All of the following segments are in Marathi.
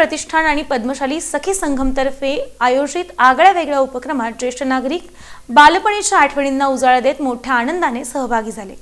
प्रतिष्ठान आणि पद्मशाली सखी संघमतर्फे आयोजित आगळ्या वेगळ्या उपक्रमात ज्येष्ठ नागरिक बालपणीच्या आठवणींना उजाळा देत मोठ्या आनंदाने सहभागी झाले.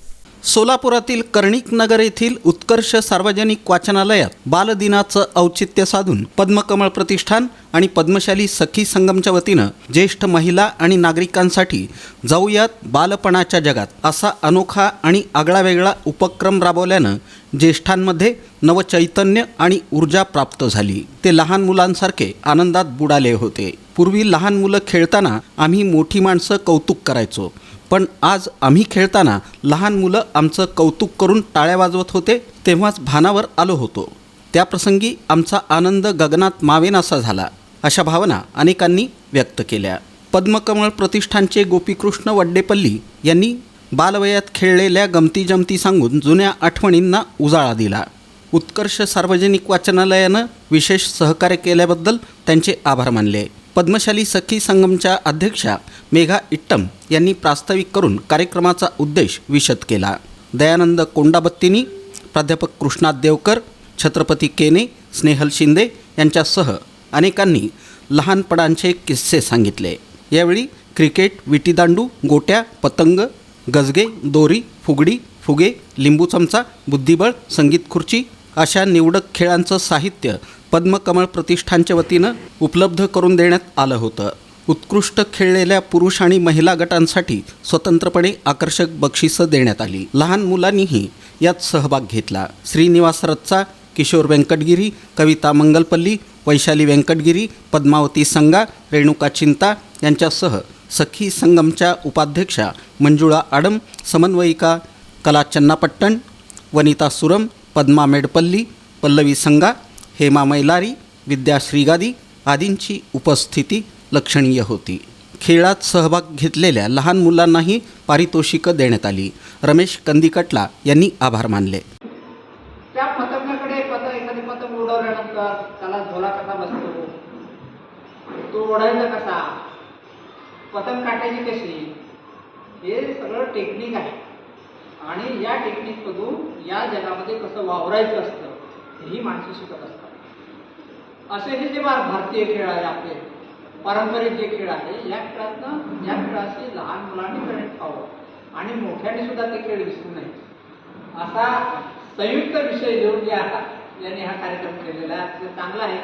सोलापुरातील कर्णिक नगर येथील उत्कर्ष सार्वजनिक वाचनालयात बालदिनाचं औचित्य साधून पद्मकमळ प्रतिष्ठान आणि पद्मशाली सखी संगमच्या वतीनं ज्येष्ठ महिला आणि नागरिकांसाठी जाऊयात बालपणाच्या जगात असा अनोखा आणि आगळावेगळा उपक्रम राबवल्यानं ज्येष्ठांमध्ये नवचैतन्य आणि ऊर्जा प्राप्त झाली. ते लहान मुलांसारखे आनंदात बुडाले होते. पूर्वी लहान मुलं खेळताना आम्ही मोठी माणसं कौतुक करायचो. पण आज आम्ही खेळताना लहान मुलं आमचं कौतुक करून टाळ्या वाजवत होते तेव्हाच भानावर आलो होतो. त्याप्रसंगी आमचा आनंद गगनात मावेनासा झाला अशा भावना अनेकांनी व्यक्त केल्या. पद्मकमळ प्रतिष्ठानचे गोपीकृष्ण वड्डेपल्ली यांनी बालवयात खेळलेल्या गमती जमती सांगून जुन्या आठवणींना उजाळा दिला. उत्कर्ष सार्वजनिक वाचनालयानं विशेष सहकार्य केल्याबद्दल त्यांचे आभार मानले. पद्मशाली सखी संगमच्या अध्यक्षा मेघा इट्टम यांनी प्रास्ताविक करून कार्यक्रमाचा उद्देश विशद केला. दयानंद कोंडाबत्तीनी प्राध्यापक कृष्णात देवकर छत्रपती केने स्नेहल शिंदे यांच्यासह अनेकांनी लहानपणांचे किस्से सांगितले. यावेळी क्रिकेट विटीदांडू गोट्या पतंग गजगे दोरी फुगडी फुगे लिंबू चमचा बुद्धिबळ संगीत खुर्ची अशा निवडक खेळांचं साहित्य पद्मकमळ प्रतिष्ठानच्या वतीनं उपलब्ध करून देण्यात आलं होतं. उत्कृष्ट खेळलेल्या पुरुष आणि महिला गटांसाठी स्वतंत्रपणे आकर्षक बक्षिसं देण्यात आली. लहान मुलांनीही यात सहभाग घेतला. श्रीनिवास रच्चा किशोर व्यंकटगिरी कविता मंगलपल्ली वैशाली व्यंकटगिरी पद्मावती संगा रेणुका चिंता यांच्यासह सखी संगमच्या उपाध्यक्षा मंजुळा आडम समन्वयिका कला चन्नापट्टण वनिता सुरम पद्मा मेडपल्ली पल्लवी संगा हेमा मैलारी विद्या श्रीगादी आदींची उपस्थिती लक्षणीय होती. खेळात सहभाग घेतलेल्या लहान मुलांनाही पारितोषिकं देण्यात आली. रमेश कंदिकटला यांनी आभार मानले. त्या पतंगाकडे पतंग एखादी पतंग उडवल्यानंतर त्याला झोला कसा बसतो? तो ओढायचा कसा? पतंग काटायची कशी? हे सगळं टेक्निक आहे. आणि या टेक्निकमधून या जगामध्ये कसं वावरायचं असतं हेही माणसं शिकत असतात. असे हे जे भारतीय खेळ आहे आपले. पारंपरिक जे खेळ आहे. या खेळातनं या खेळाशी लहान मुलांनी कनेक्ट व्हावं. आणि मोठ्याने सुद्धा ते खेळ विसरू नये. असा संयुक्त विषय घेऊन या यांनी हा कार्यक्रम केलेला आहे. चांगला आहे.